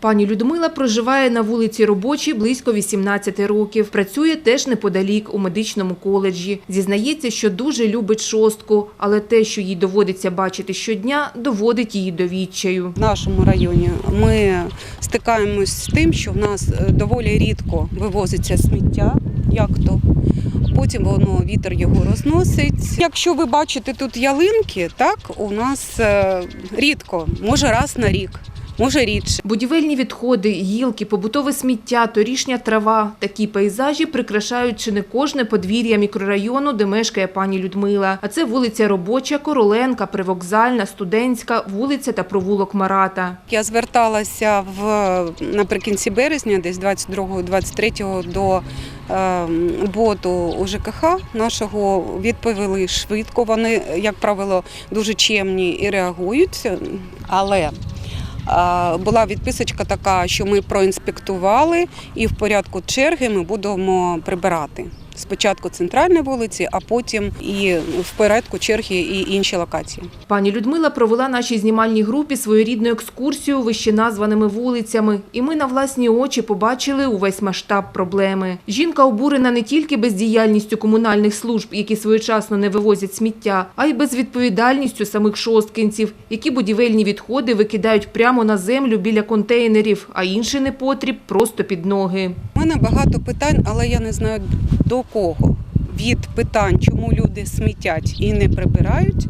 Пані Людмила проживає на вулиці Робочій близько 18 років. Працює теж неподалік у медичному коледжі. Зізнається, що дуже любить шостку, але те, що їй доводиться бачити щодня, доводить її до відчаю. В нашому районі ми стикаємось з тим, що в нас е, доволі рідко вивозиться сміття, як то. Потім воно вітер його розносить. Якщо ви бачите тут ялинки, так у нас е, рідко, може раз на рік, може рідше. Будівельні відходи, гілки, побутове сміття, торішня трава – такі пейзажі прикрашають чи не кожне подвір'я мікрорайону, де мешкає пані Людмила. А це вулиця Робоча, Короленка, Привокзальна, Студентська, вулиця та провулок Марата. Я зверталася в наприкінці березня, десь 22-23 до е, боту у ЖКХ нашого відповіли швидко. Вони, як правило, дуже чемні і реагують. Але була відписочка така, що ми проінспектували і в порядку черги ми будемо прибирати. Спочатку центральні вулиці, а потім і в порядку черги і інші локації. Пані Людмила провела нашій знімальній групі своєрідну екскурсію вище названими вулицями, і ми на власні очі побачили увесь масштаб проблеми. Жінка обурена не тільки бездіяльністю комунальних служб, які своєчасно не вивозять сміття, а й безвідповідальністю самих шосткинців, які будівельні відходи викидають прямо на землю біля контейнерів, а інший непотріб просто під ноги. Мене багато питань, але я не знаю до кого. Від питань, чому люди смітять і не прибирають,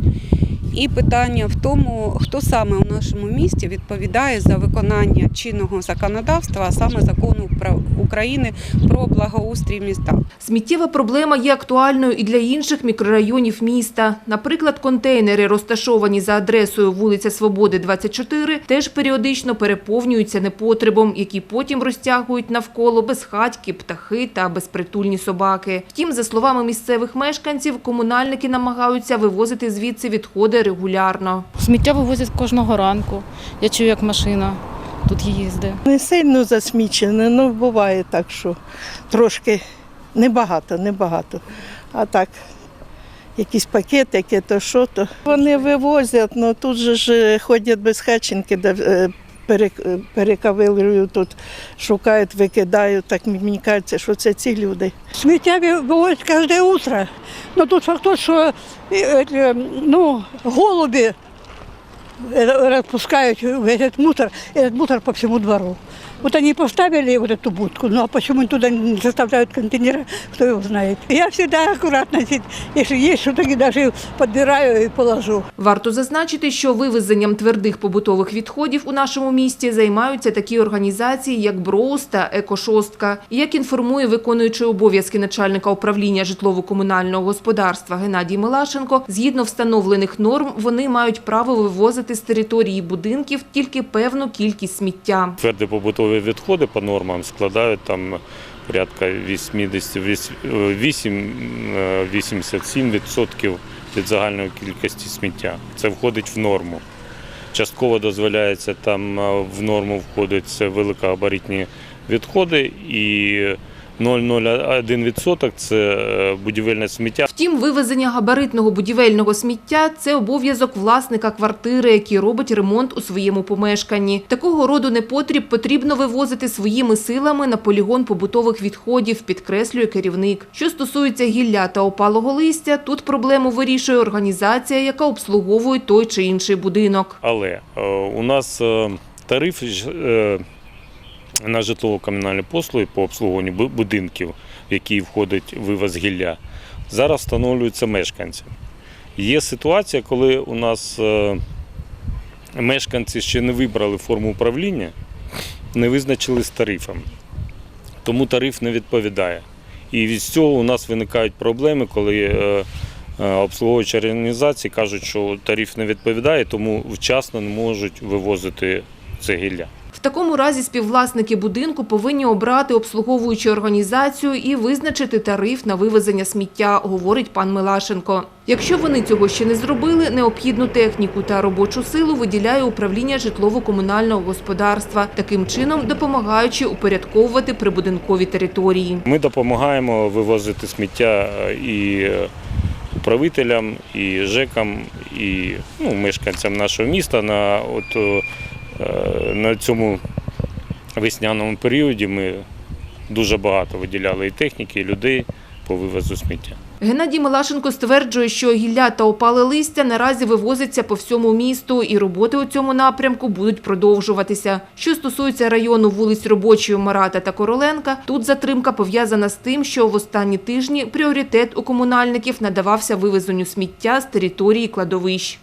і питання в тому, хто саме у нашому місті відповідає за виконання чинного законодавства, а саме закону України про благоустрій міста. Сміттєва проблема є актуальною і для інших мікрорайонів міста. Наприклад, контейнери, розташовані за адресою вулиця Свободи, 24, теж періодично переповнюються непотребом, які потім розтягують навколо безхатьки, птахи та безпритульні собаки. Втім, за словами місцевих мешканців, комунальники намагаються вивозити звідси відходи регулярно. Сміття вивозять кожного ранку. Я чую, як машина тут їздить. Не сильно засмічене, але буває так, що трошки небагато, небагато. А так, якісь пакетики, то що то. Вони вивозять, але тут же ж ходять е, пере- е, перекавилюють тут, шукають, викидають. Так мені кажеться, що це ці люди. Сміття вивозять кожне утро. Ну тут факт що е, е, ну, голуби э, распускают этот мусор, этот мусор по всему двору. Вот они поставили вот эту будку, ну а почему туда не заставляют контейнеры, кто его знает. Я всегда аккуратно, если есть что-то, я даже подбираю и положу. Варто зазначити, що вивезенням твердих побутових відходів у нашому місті займаються такі організації, як Броус та Екошостка. І Як інформує виконуючий обов'язки начальника управління житлово-комунального господарства Геннадій Милашенко, згідно встановлених норм, вони мають право вивозити з території будинків тільки певну кількість сміття. Тверді побутові відходи по нормам складають там порядка 8-87% від загальної кількості сміття. Це входить в норму. Частково дозволяється там е, в норму входить це великогабаритні відходи і 0,01% це е, будівельне сміття. Втім, вивезення габаритного будівельного сміття – це обов'язок власника квартири, який робить ремонт у своєму помешканні. Такого роду непотріб потрібно вивозити своїми силами на полігон побутових відходів, підкреслює керівник. Що стосується гілля та опалого листя, тут проблему вирішує організація, яка обслуговує той чи інший будинок. Але е, у нас е, тариф на житлово-комунальні послуги по обслуговуванню будинків, в які входить вивоз гілля, зараз встановлюється мешканцям. Є ситуація, коли у нас е, мешканці ще не вибрали форму управління, не визначили з тарифом. Тому тариф не відповідає. І від цього у нас виникають проблеми, коли е, е, обслуговуючі організації кажуть, що тариф не відповідає, тому вчасно не можуть вивозити це гілля. В такому разі співвласники будинку повинні обрати обслуговуючу організацію і визначити тариф на вивезення сміття, говорить пан Милашенко. Якщо вони цього ще не зробили, необхідну техніку та робочу силу виділяє управління житлово-комунального господарства, таким чином допомагаючи упорядковувати прибудинкові території. Ми допомагаємо вивозити сміття е, і управителям, і ЖЕКам, і ну, мешканцям нашого міста на, от, е, на цьому весняному періоді ми дуже багато виділяли і техніки, і людей по вивозу сміття. Геннадій Милашенко стверджує, що гілля та опале листя наразі вивозиться по всьому місту, і роботи у цьому напрямку будуть продовжуватися. Що стосується району вулиць Робочої, Марата та Короленка, тут затримка пов'язана з тим, що в останні тижні пріоритет у комунальників надавався вивезенню сміття з території кладовищ.